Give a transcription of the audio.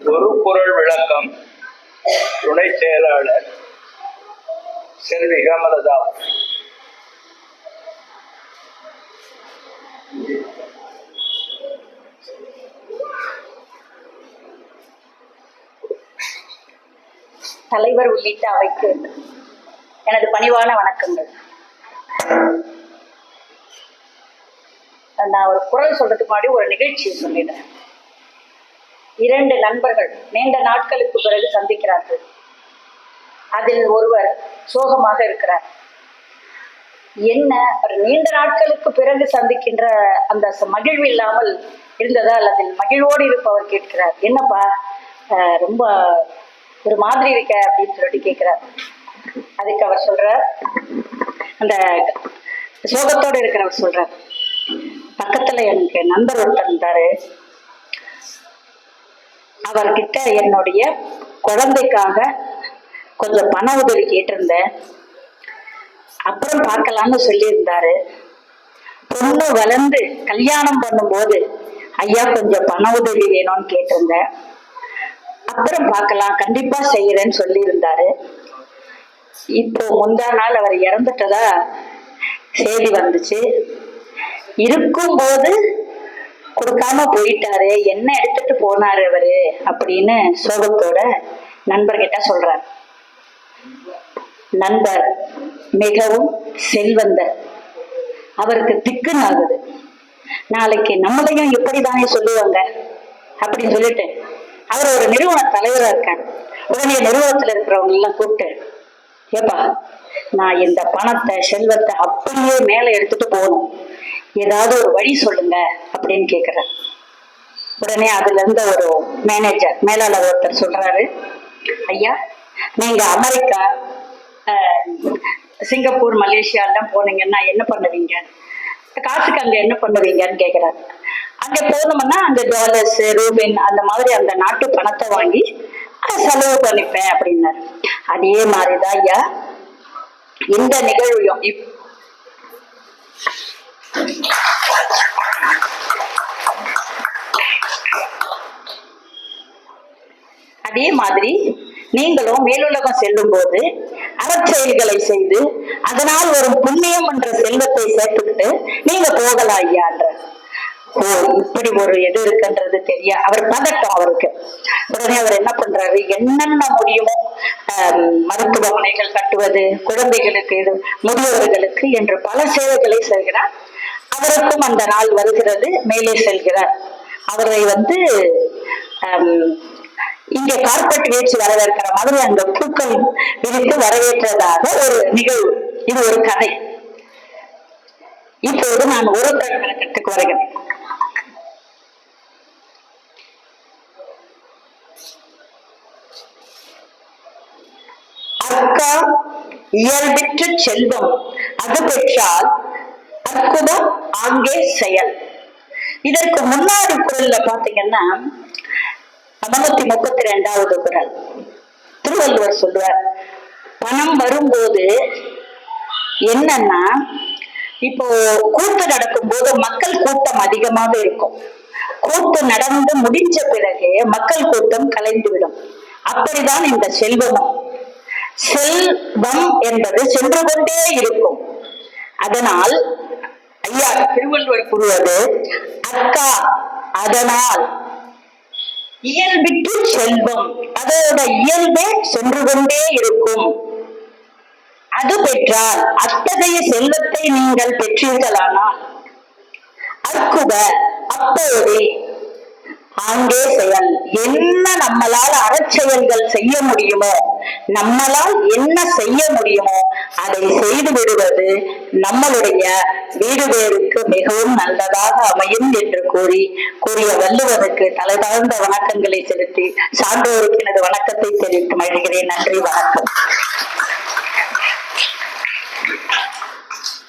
ஒரு குரல் விளக்கம் துணை செயலாளர் செல்வி ஹேமலதா தலைவர் உள்ளிட்ட அவைக்கு எனது பணிவான வணக்கங்கள். நான் ஒரு குரல் சொல்றதுக்கு முன்னாடி ஒரு நிகழ்ச்சியை சொல்லிடுறேன். இரண்டு நண்பர்கள் நீண்ட நாட்களுக்கு பிறகு சந்திக்கிறார்கள். அதில் ஒருவர் சோகமாக இருக்கிறார். என்ன ஒரு நீண்ட நாட்களுக்கு பிறகு சந்திக்கின்ற அந்த மகிழ்வு இல்லாமல் இருந்ததால் அதில் மகிழ்வோடு இருப்பவர் கேட்கிறார். என்னப்பா ரொம்ப ஒரு மாதிரி இருக்க அப்படின்னு சொல்லிட்டு கேட்கிறார். அதுக்கு அவர் சொல்றார் அந்த சோகத்தோடு இருக்கிறவர் சொல்றார் பக்கத்துல எனக்கு நண்பர் ஒருத்தர் இருந்தாரு. அவர்கிட்ட என்னுடைய குழந்தைக்காக கொஞ்சம் பண உதவி கேட்டிருந்தேன். அப்புறம் பார்க்கலாம்னு சொல்லியிருந்தாரு. பொண்ணு வளர்ந்து கல்யாணம் பண்ணும்போது ஐயா கொஞ்சம் பண உதவி வேணும்னு கேட்டிருந்தேன். அப்புறம் பார்க்கலாம் கண்டிப்பா செய்யறேன்னு சொல்லியிருந்தாரு. இப்போ முந்தா நாள் அவர் இறந்துட்டதா செய்தி வந்துச்சு. இருக்கும்போது கொடுக்காம போயிட்டாரு என்ன எடுத்துட்டு போனாரு அவரு? அப்படின்னு சோகத்தோட நண்பர்கிட்ட சொல்றார். நண்பர் மிகவும் செல்வந்தர். அவருக்கு திக்குன்னு ஆகுது நாளைக்கு நம்மளையும் இப்படிதானே சொல்லுவாங்க? அப்படின்னு சொல்லிட்டு அவர் ஒரு நிறுவன தலைவரா இருக்கார். உடனே நிறுவனத்துல இருக்கிறவங்க எல்லாம் கூப்பிட்டு ஏப்பா நான் இந்த பணத்தை செல்வத்தை அப்படியே மேல எடுத்துட்டு போகணும். ஏதாவது ஒரு வழி சொல்லுங்க அப்படின்னு கேக்குறாரு உடனே அதுல இருந்த ஒரு மேனேஜர் மேலாளர் ஒருத்தர் சொல்றாரு ஐயா நீங்க அமெரிக்கா சிங்கப்பூர் மலேசியா எல்லாம் போனீங்கன்னா என்ன பண்ணுவீங்க? காசுக்கு அங்க என்ன பண்ணுவீங்கன்னு கேக்குறாரு. அங்க போனோம்னா அந்த டாலர்ஸ் ரூபின் அந்த மாதிரி அந்த நாட்டு பணத்தை வாங்கி செலவு பண்ணிப்பேன் அப்படின்னாரு. அதே மாதிரிதான் ஐயா இந்த நிகழ்வையும் இப் அதே மாதிரி நீங்களும் மேலுலகம் செல்லும் போது அறச்செயல்களை செய்து அதனால் வரும் புண்ணியம் என்ற செல்வத்தை சேர்த்துக்கிட்டு நீங்க போகலாம் ஐயான்ற ஓ இப்படி ஒரு எது இருக்குன்றது தெரிய? அவர் பதட்டம் அவருக்கு. உடனே அவர் என்ன பண்றாரு? என்னென்ன முடியுமோ மருத்துவமனைகள் கட்டுவது குழந்தைகளுக்கு இது முதியோர்களுக்கு என்று பல சேவைகளை செய்கிறார். அவருக்கும் அந்த நாள் வருகிறது. மேலே செல்கிறார். அவரை வந்து ஆம், இங்க கார்பெட் வீச்சு வரவேற்கிற மாதிரி அந்த பூக்கள் விரித்து வரவேற்றதாக ஒரு நிகழ்வு. இது ஒரு கதை. இப்போது நான் ஒரு கண் வருகிறேன். அக்கா இயல்பிற்று செல்வம். அது பெற்றால் அற்புதம் அங்கே செயல். இதற்கு முன்னாடி குரல்ல பாத்தீங்கன்னா அறுநூத்தி முப்பத்தி ரெண்டாவது குரல். திருவள்ளுவர் சொல்லுவார் பணம் வரும்போது என்னன்னா இப்போ கூட்டம் நடக்கும் போது மக்கள் கூட்டம் அதிகமாக இருக்கும். கூட்டம் நடந்து முடிஞ்ச பிறகு மக்கள் கூட்டம் கலைந்துவிடும். அப்படிதான் இந்த செல்வமும். செல்வம் என்பது சென்று கொண்டே இருக்கும். அதனால் ஐயா திருவள்ளுவர் கூறுவது அக்கா அதனால் இயல்பிட்டு செல்வம் அதோட இயல்பே சென்று கொண்டே இருக்கும். அது பெற்றால் அத்தகைய செல்வத்தை நீங்கள் பெற்றீர்களானால் அற்குத அப்போதே ஆங்கே செயல். என்ன நம்மளால் அறச்செயல்கள் செய்ய முடியுமோ நம்மளால் என்ன செய்ய முடியுமோ அதை செய்து விடுவது நம்மளுடைய வீடு பேருக்கு மிகவும் நல்லதாக அமையும் என்று கூறி கூறிய தலை தலைதாழ்ந்த வணக்கங்களை செலுத்தி சான்றோருக்கு எனது வணக்கத்தை தெரிவித்து மகிழ்கிறேன். நன்றி வணக்கம்.